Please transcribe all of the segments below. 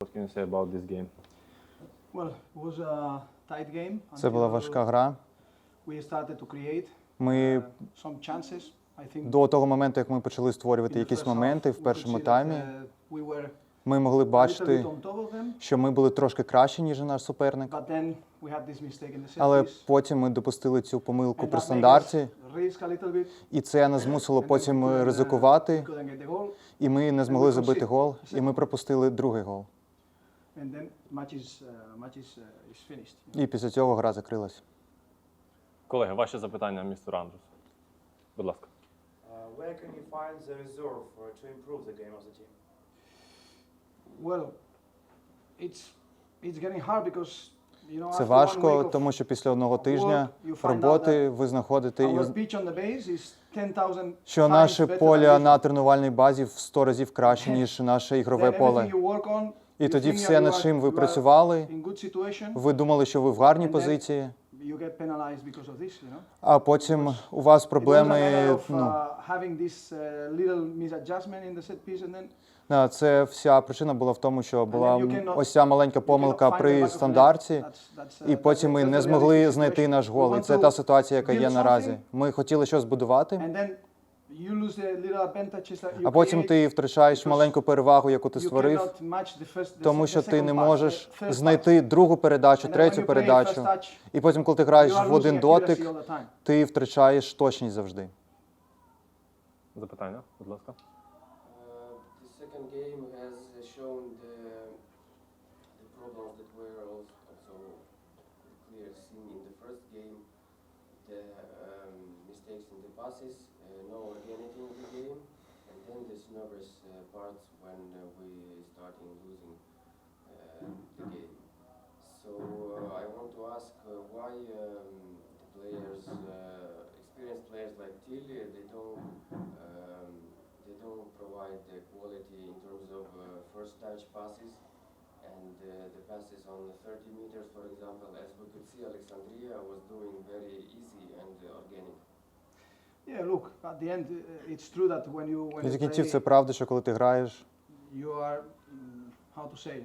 What can you say about this game? Well, it was a tight game. Це була важка гра. We started to create Ми uh, some chances. I think до того моменту, як ми почали створювати якісь моменти в першому таймі, uh, ми могли бачити, що ми були трошки кращі, ніж наш суперник. Але потім ми допустили цю помилку при стандарті, і це нас змусило потім uh, ризикувати, і ми не змогли забити гол, і ми пропустили другий гол. And then match is, uh, match is, uh, is finished. І після цього гра закрилась. Колеги, ваші запитання містеру Андрусу. Будь ласка. Uh, where can you find the reserve uh, to improve the game of the team? Well, it's, it's getting hard because, you know, Це after one week важко, of тому що після одного тижня work, you find out роботи ви знаходите, і Our уз- pitch on the base is 10,000 що times наше better поле than на тренувальній базі в 100 разів краще, ніж наше ігрове Then поле. everything you work on, І тоді все, над чим ви працювали, ви думали, що ви в гарній позиції, а потім у вас проблеми. Ну, uh, uh, це вся причина була в тому, що була ось ця маленька помилка при стандарті. Uh, І потім ми не змогли знайти наш гол. І це та ситуація, яка є наразі. Ми хотіли щось будувати, а потім ти втрачаєш маленьку перевагу, яку ти створив, тому що ти не можеш знайти другу передачу, третю передачу. І потім, коли ти граєш в один дотик, ти втрачаєш точність завжди. Запитання, будь ласка. Uh, uh, um, passes, nervous uh, parts when uh, we starting losing uh, the game. So I want to ask why um, the players, experienced players like Tilly, they don't um, they don't provide the quality in terms of first touch passes and uh, the passes on the 30 meters, for example, as we could see, Alexandria was doing very easy and uh, organic. Yeah, look, at the end, uh, it's true that when you when Кінці you кінців play, це правда, що коли ти граєш, you are mm, how to say um,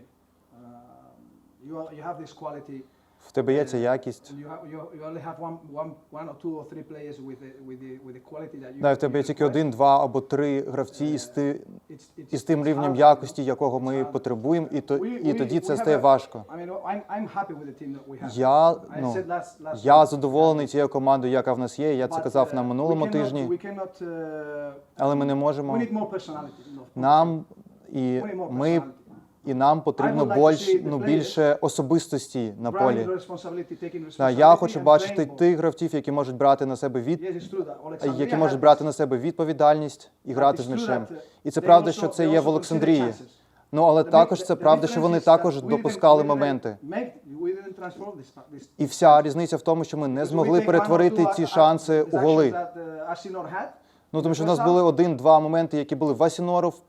you are, you have this quality в тебе є ця якість. and you have you, you only have one one one or two or three players with the with the with the quality that you Да, в тебе є you тільки один, два або три гравці із, ти, It's- it's- із тим it's рівнем hard, якості, якого ми потребуємо, і, то, We- і we- тоді we це have стає a- важко. I mean, I'm I'm happy with the team that we have. Я, I ну, said last last я week, задоволений цією командою, яка в нас є. Я це but, казав uh, на минулому we cannot- тижні, We cannot, uh, але ми не we можемо. need more personality. no, Нам і ми personality. І нам потрібно більш, ну, більше особистості на полі. Да, я хочу бачити тих гравців, які можуть брати на себе від які можуть брати на себе відповідальність і грати з м'ячем. uh, І це правда, що це є в Олександрії. Ну але також це правда, що вони також допускали моменти. І вся різниця в тому, що ми не змогли перетворити ці шанси у голи. uh. Ну тому що в нас були один-два моменти, які були в Асіноров,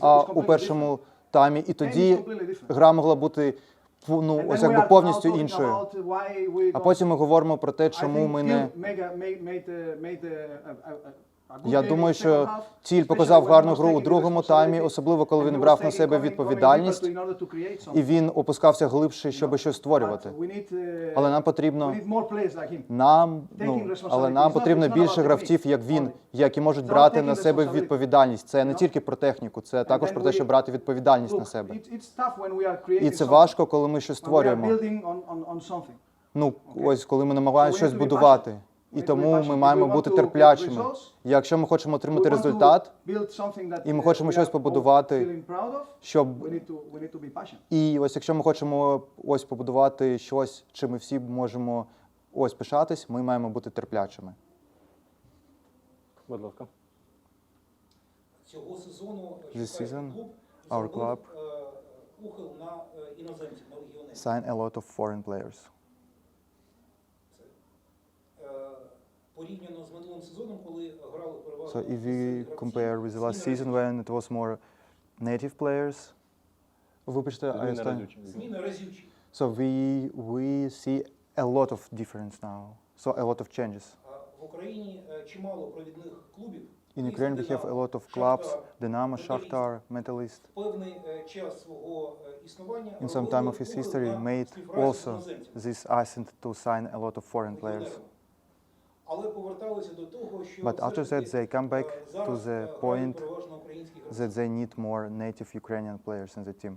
а у першому таймі, і тоді гра могла бути ну ось якби повністю іншою. А потім ми говоримо про те, чому ми не uh, uh, я думаю, що especially показав гарну гру у другому таймі, особливо коли він брав на себе відповідальність, і він опускався глибше, щоб щось створювати. uh, Але нам потрібно нам, ну але нам потрібно більше гравців, як він, які можуть брати на себе відповідальність. Це не тільки про техніку, це також про те, щоб брати відповідальність на себе. І це важко, коли ми щось створюємо. Ну ось коли ми намагаємося щось будувати. І тому ми маємо бути терплячими. Якщо ми хочемо отримати результат, і ми хочемо щось побудувати, щоб і ось якщо ми хочемо ось побудувати щось, чим ми всі можемо ось пишатись, ми маємо бути терплячими. Будь ласка. Цього сезону season, клуб our club е, на е, іноземців, на. Sign a lot of foreign players. Порівняно з минулим сезоном, коли грали переважно So if we серед гравців, compare with the last зміни season when it was more native players. Вибачте, а Зміни останнє. разючі. Зміни разючі. So we we see a lot of difference now. So a lot of changes. А в Україні е, чимало провідних клубів, In Ukraine we have a lot of clubs, Dynamo, Shakhtar, Metalist. Певний е, час свого е, існування In some робили time of his упор history на made співпрацю з also іноземцями. this ascent to sign a lot of foreign players. легіонерами. Але поверталися до того, що But after все ж that таки, they come back е, to зараз, the е, грають point переважно українські гравці. that they need more native Ukrainian players in the team.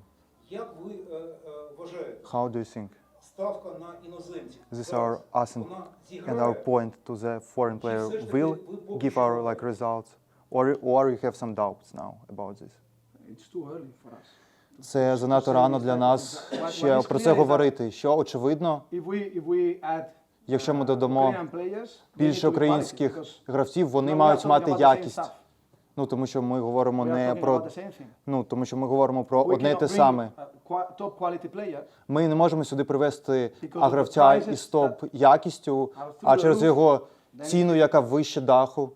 Як ви е, е, вважаєте, How do you think? ставка на іноземців This зараз, our ascent вона and зіграє? our point to the foreign Чи player все ж таки will ви поки give що our like results, or or you have some doubts now about this? It's too early for us. Це занадто рано для нас ще про це говорити. Що очевидно, If we, if we add якщо ми uh, додамо більше українських гравців, вони мають мати якість. Ну тому що ми говоримо не про ну тому, що ми говоримо про одне те саме. Ми не можемо сюди привести агравця prices із топ якістю, а через його ціну, яка вище даху.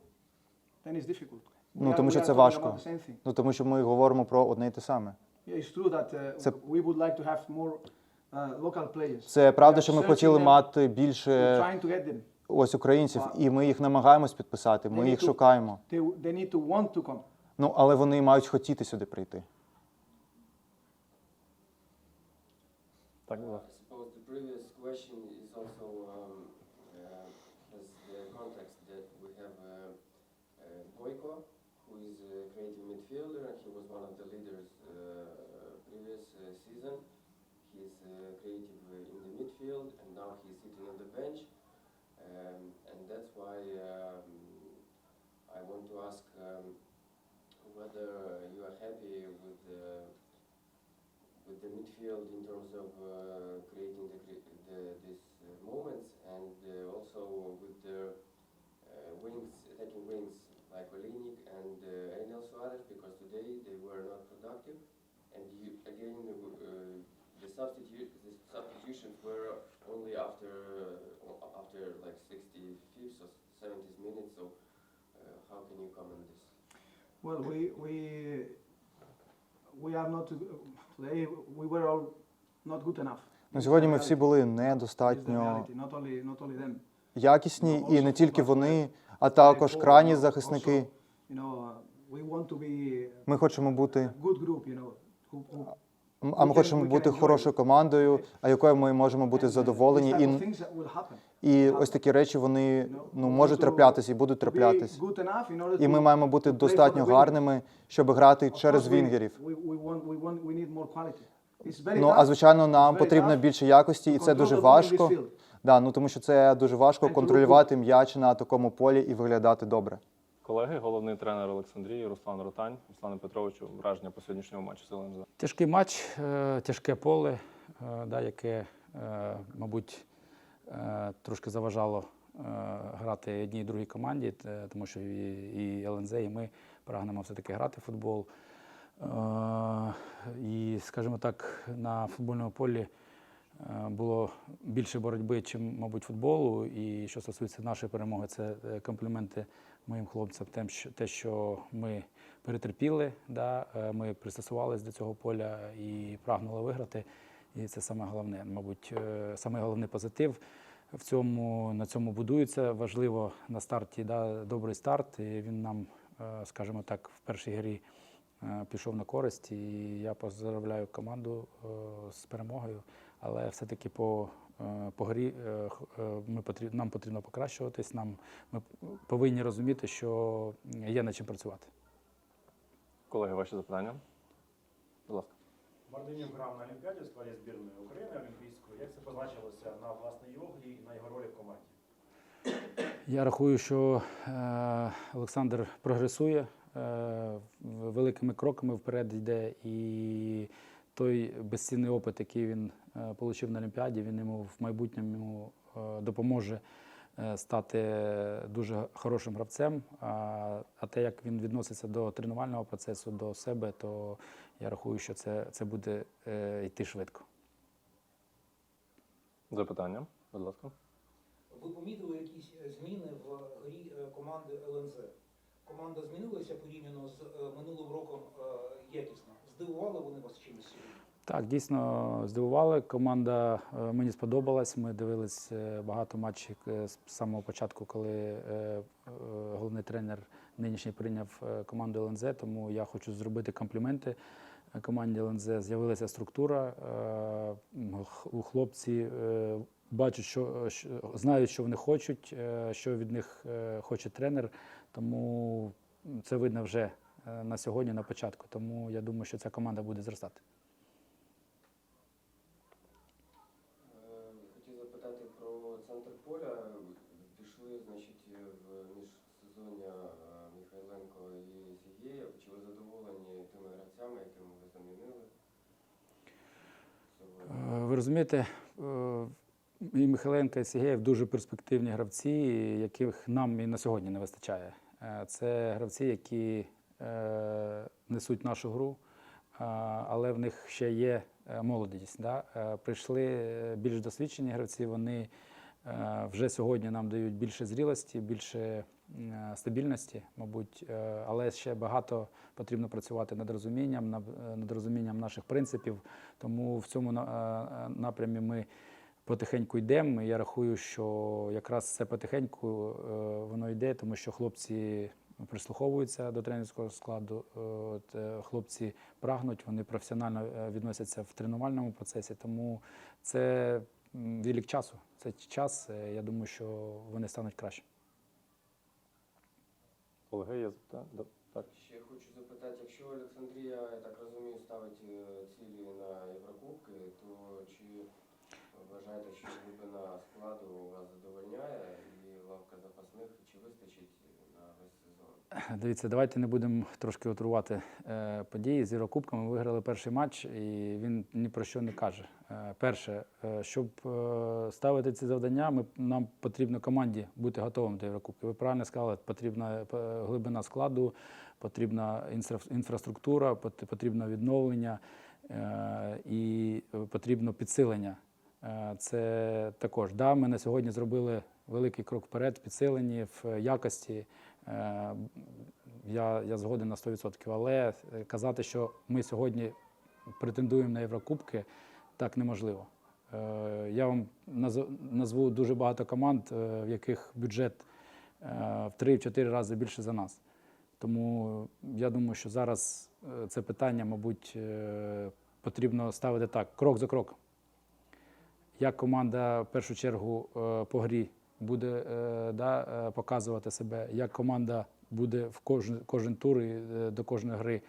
Ну, тому що це важко. Ну тому що ми говоримо про одне й те саме. Uh, Це- uh. Це правда, що ми хотіли мати більше ось українців, і ми їх намагаємось підписати. Ми їх шукаємо. Ну але вони мають хотіти сюди прийти. Так, будь I ласка. um, uh, uh, uh, who is a creative midfielder, and he was one of the leaders uh, previous uh, season. He's uh, creative uh, in the midfield, and now he's sitting on the bench, um, and that's why um, I want to ask um, whether you are happy with the with the midfield in terms of uh, creating the, the these uh, moments and uh, also with the uh, wings, attacking wings like Olinik and uh, Enel Suarez because today they were not productive. And you again uh, the substitute the substitutions were only after uh, after like 65th or 70th minutes so uh, how can you comment this? Well, we we we are not today. We were all not good enough. Ну, сьогодні ми всі були недостатньо reality, Not only not only them. якісні, Ну, і не тільки вони, а також крайні you know, захисники. also, You know, uh, we want to be Ми хочемо бути, а ми хочемо бути хорошою командою, а якою ми можемо бути задоволені. І, і ось такі речі вони ну можуть траплятися і будуть order І ми маємо бути достатньо гарними, щоб грати через вінгерів. Ну а звичайно, нам потрібно більше якості, і це дуже важко. Да, ну тому що це дуже важко контролювати м'яч на такому полі і виглядати добре. Колеги, головний тренер Олександрії Руслан Ротань. Руслане Петровичу, враження по сьогоднішньому матчі з ЛНЗ. Тяжкий матч, е, тяжке поле, е, яке, е, мабуть, трошки заважало грати одній і другій команді, тому що і, ЛНЗ, і ми прагнемо все-таки грати в футбол. І, скажімо так, на футбольному полі було більше боротьби, чим, мабуть, футболу. І що стосується нашої перемоги, це компліменти моїм хлопцям, те, що ми перетерпіли, да, е, ми пристосувалися до цього поля і прагнули виграти. І це саме головне, мабуть, е, саме головний позитив. В цьому, на цьому будується. Важливо на старті да, добрий старт. І він нам, е, скажімо так, в першій грі пішов на користь. І я поздравляю команду з перемогою. Але все-таки по, е, по грі е, е, ми потріб, нам потрібно покращуватись. Нам, ми повинні розуміти, що є над чим працювати. Колеги, ваші запитання? Будь ласка. Мартинюк грав на Олімпіаді в складі збірної України Олімпійської. Як це позначилося на власній його грі і на його ролі в команді? Я рахую, що е, Олександр прогресує е, великими кроками вперед йде, і той безцінний опит, який він е, отримав на Олімпіаді, він йому в майбутньому е, допоможе е, стати дуже хорошим гравцем. А, а те, як він відноситься до тренувального процесу, до себе, то я рахую, що це, це буде йти швидко. Запитання, будь ласка. Ви помітили якісь зміни в грі команди ЛНЗ? Команда змінилася порівняно з е, минулим роком е, якісно. Здивували вони вас чимось? Так, дійсно здивували. Команда е, мені сподобалась. Ми дивились багато матчів з самого початку, коли головний тренер нинішній прийняв команду ЛНЗ, тому я хочу зробити компліменти команді ЛНЗ. З'явилася структура. У хлопці бачать, що, що знають, що вони хочуть, е, що від них е, хоче тренер. Тому це видно вже е, на сьогодні, на початку. Тому я думаю, що ця команда буде зростати. Хотів запитати про центр поля. Пішли, значить, в міжсезоння Михайленко і Зігєєв. Чи ви задоволені тими гравцями, якими ви замінили? Ви розумієте, і Михайленко, і Сігеєв дуже перспективні гравці, яких нам і на сьогодні не вистачає. Е, Це гравці, які е, несуть нашу гру, але в них ще є е, молодість. Да? Е, Прийшли е, більш досвідчені гравці, вони е, вже сьогодні нам дають більше зрілості, більше е, стабільності, мабуть, Е, але ще багато потрібно працювати над розумінням, над е, розумінням наших принципів. Тому в цьому е, напрямі ми потихеньку йдемо. Я рахую, що якраз це потихеньку е, воно йде, тому що хлопці прислуховуються до тренерського складу. е, от, е, Хлопці прагнуть, вони професіонально відносяться в тренувальному процесі. Тому це м, відлік часу. Це час. е, Я думаю, що вони стануть краще. Колеги, є запитання? Так. Ще хочу запитати, якщо Олександрія, я так розумію, ставить цілі на Єврокубки, то чи вважаєте, що глибина складу вас задовольняє і лавка запасних, чи вистачить на весь сезон? Дивіться, давайте не будемо трошки отрувати е, події. З Єврокубком ми виграли перший матч, і він ні про що не каже. Е, перше, е, щоб ставити ці завдання, ми, нам потрібно команді бути готовим до Єврокубки. Ви правильно сказали, потрібна глибина складу, потрібна інфра- інфраструктура, пот- потрібно відновлення і потрібно підсилення. Е, Це також. Да, ми на сьогодні зробили великий крок вперед в підсиленні, в якості. Е, Я, я згоден на 100%. Але е, казати, що ми сьогодні претендуємо на Єврокубки, так неможливо. Я вам назву дуже багато команд, в яких бюджет в 3-4 рази більше за нас. Тому я думаю, що зараз це питання, мабуть, потрібно ставити так, крок за кроком. Як команда в першу чергу е, по грі буде е, да, е, показувати себе, як команда буде в кожен, кожен тур і до кожної гри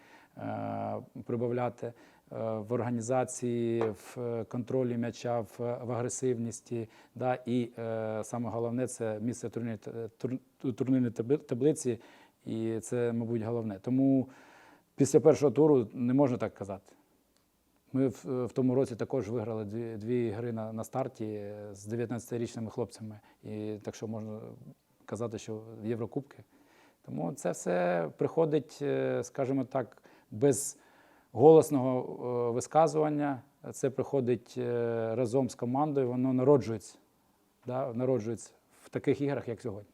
прибавляти в організації, в контролі м'яча, в, в агресивності. Да, і саме головне це місце в турнірній, та- тур, турнірній табли- таблиці, і це, мабуть, головне. Тому після першого туру не можна так казати. Ми в, в тому році також виграли дві, дві гри на, на старті з 19-річними хлопцями. І так що можна казати, що Єврокубки. Тому це все приходить, е, скажімо так, без голосного е, висказування. Це приходить е, разом з командою, воно народжується, да, народжується в таких іграх, як сьогодні.